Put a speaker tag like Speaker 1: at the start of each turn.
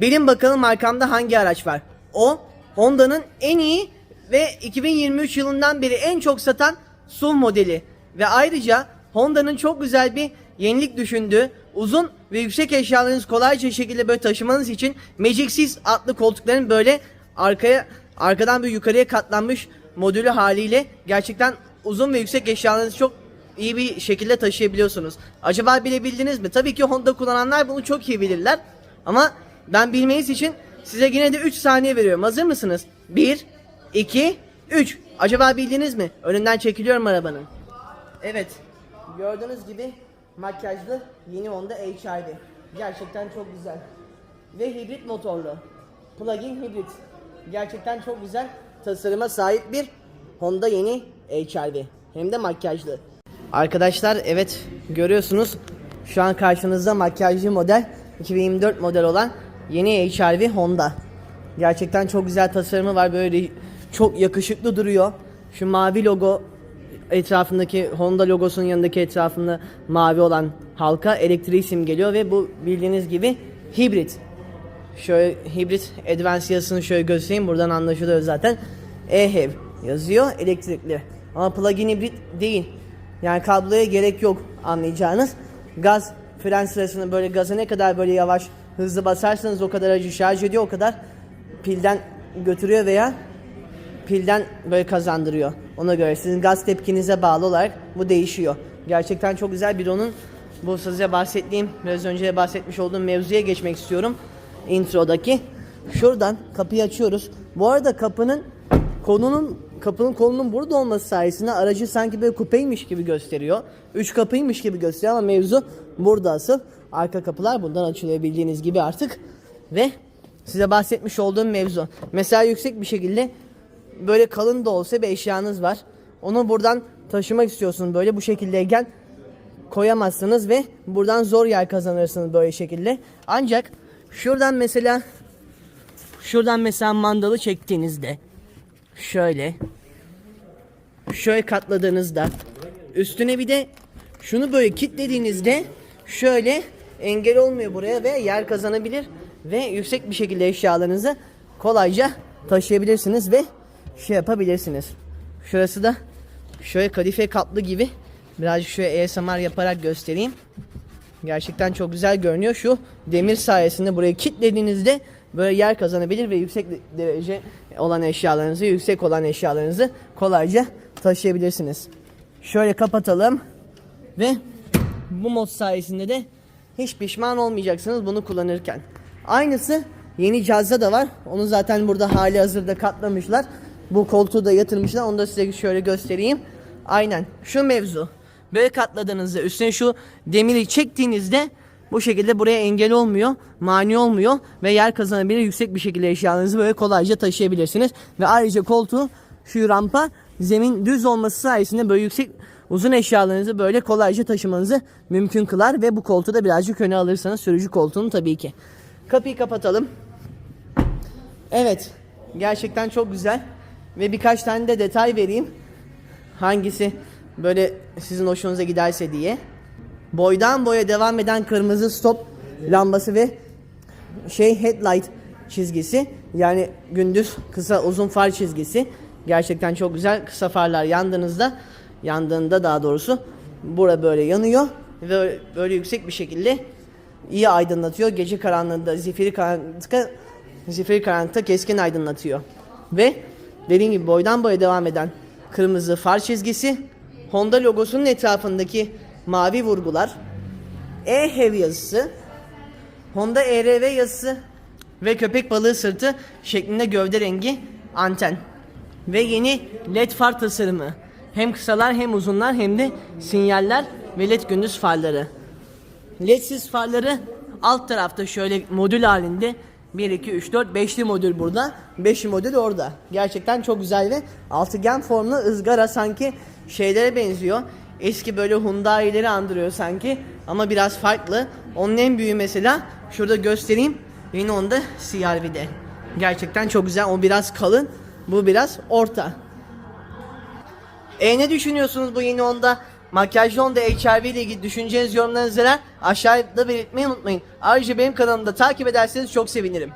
Speaker 1: Bilin bakalım arkamda hangi araç var? O Honda'nın en iyi ve 2023 yılından beri en çok satan SUV modeli. Ve ayrıca Honda'nın çok güzel bir yenilik düşündüğü uzun ve yüksek eşyalarınızı kolayca şekilde böyle taşımanız için Magic 6 adlı koltukların böyle arkaya arkadan bir yukarıya katlanmış modülü haliyle gerçekten uzun ve yüksek eşyalarınızı çok iyi bir şekilde taşıyabiliyorsunuz. Acaba bilebildiniz mi? Tabii ki Honda kullananlar bunu çok iyi bilirler. Ama ben bilmeniz için size yine de 3 saniye veriyorum. Hazır mısınız? 1, 2, 3. Acaba bildiniz mi? Önünden çekiliyorum arabanın. Evet. Gördüğünüz gibi makyajlı yeni Honda HR-V. Gerçekten çok güzel. Ve hibrit motorlu. Plug-in hibrit. Gerçekten çok güzel tasarıma sahip bir Honda yeni HR-V. Hem de makyajlı. Arkadaşlar evet görüyorsunuz şu an karşınızda makyajlı model 2024 model olan yeni HR-V Honda. Gerçekten çok güzel tasarımı var böyle çok yakışıklı duruyor. Şu mavi logo etrafındaki Honda logosunun yanındaki etrafında mavi olan halka elektriği simgeliyor ve bu bildiğiniz gibi hibrit. Şöyle hibrit advance yazısını şöyle göstereyim buradan anlaşılıyor zaten. E-HEV yazıyor elektrikli. Ama plug-in hibrit değil. Yani kabloya gerek yok anlayacağınız. Gaz fren sırasında böyle gaza ne kadar böyle yavaş hızlı basarsanız o kadar acı şarj ediyor o kadar pilden götürüyor veya pilden böyle kazandırıyor. Ona göre sizin gaz tepkinize bağlı olarak bu değişiyor. Gerçekten çok güzel bir onun bu size bahsettiğim biraz önce bahsetmiş olduğum mevzuya geçmek istiyorum. Introdaki. Şuradan kapıyı açıyoruz. Bu arada kapının konunun kapının kolunun burada olması sayesinde aracı sanki böyle kupeymiş gibi gösteriyor. Üç kapıymış gibi gösteriyor ama mevzu burada asıl. Arka kapılar bundan açılıyor bildiğiniz gibi artık. Ve size bahsetmiş olduğum mevzu. Mesela yüksek bir şekilde böyle kalın da olsa bir eşyanız var. Onu buradan taşımak istiyorsunuz böyle bu şekildeyken koyamazsınız ve buradan zor yer kazanırsınız böyle şekilde. Ancak şuradan mesela şuradan mesela mandalı çektiğinizde şöyle şöyle katladığınızda üstüne bir de şunu böyle kilitlediğinizde şöyle engel olmuyor buraya ve yer kazanabilir ve yüksek bir şekilde eşyalarınızı kolayca taşıyabilirsiniz ve şey yapabilirsiniz. Şurası da şöyle kadife kaplı gibi birazcık şöyle ASMR yaparak göstereyim. Gerçekten çok güzel görünüyor. Şu demir sayesinde burayı kilitlediğinizde böyle yer kazanabilir ve yüksek derece olan eşyalarınızı, yüksek olan eşyalarınızı kolayca taşıyabilirsiniz. Şöyle kapatalım ve bu mod sayesinde de hiç pişman olmayacaksınız bunu kullanırken. Aynısı yeni cihazda da var. Onu zaten burada hali hazırda katlamışlar. Bu koltuğu da yatırmışlar. Onu da size şöyle göstereyim. Aynen şu mevzu. Böyle katladığınızda üstüne şu demiri çektiğinizde bu şekilde buraya engel olmuyor, mani olmuyor ve yer kazanabilir yüksek bir şekilde eşyalarınızı böyle kolayca taşıyabilirsiniz. Ve ayrıca koltuğu şu rampa zemin düz olması sayesinde böyle yüksek uzun eşyalarınızı böyle kolayca taşımanızı mümkün kılar ve bu koltuğu da birazcık öne alırsanız sürücü koltuğunu tabii ki. Kapıyı kapatalım. Evet. Gerçekten çok güzel. Ve birkaç tane de detay vereyim. Hangisi böyle sizin hoşunuza giderse diye. Boydan boya devam eden kırmızı stop lambası ve şey headlight çizgisi. Yani gündüz kısa uzun far çizgisi. Gerçekten çok güzel. Kısa farlar yandığınızda yandığında daha doğrusu bura böyle yanıyor ve böyle yüksek bir şekilde iyi aydınlatıyor. Gece karanlığında zifiri karanlıkta zifiri karanlıkta keskin aydınlatıyor. Ve dediğim gibi boydan boya devam eden kırmızı far çizgisi, Honda logosunun etrafındaki mavi vurgular, E-HEV yazısı, Honda ERV yazısı ve köpek balığı sırtı şeklinde gövde rengi anten. Ve yeni led far tasarımı. Hem kısalar hem uzunlar hem de sinyaller ve led gündüz farları. LED'siz farları alt tarafta şöyle modül halinde 1, 2, 3, 4, 5'li modül burada. 5'li modül orada. Gerçekten çok güzel ve altıgen formlu ızgara sanki şeylere benziyor. Eski böyle Hyundai'leri andırıyor sanki. Ama biraz farklı. Onun en büyüğü mesela şurada göstereyim. Yine onda CR-V'de. Gerçekten çok güzel. O biraz kalın. Bu biraz orta. E ne düşünüyorsunuz bu yeni onda makyajlı Honda HR-V ile ilgili düşünceniz yorumlarınızı neler aşağıda belirtmeyi unutmayın. Ayrıca benim kanalımda takip ederseniz çok sevinirim.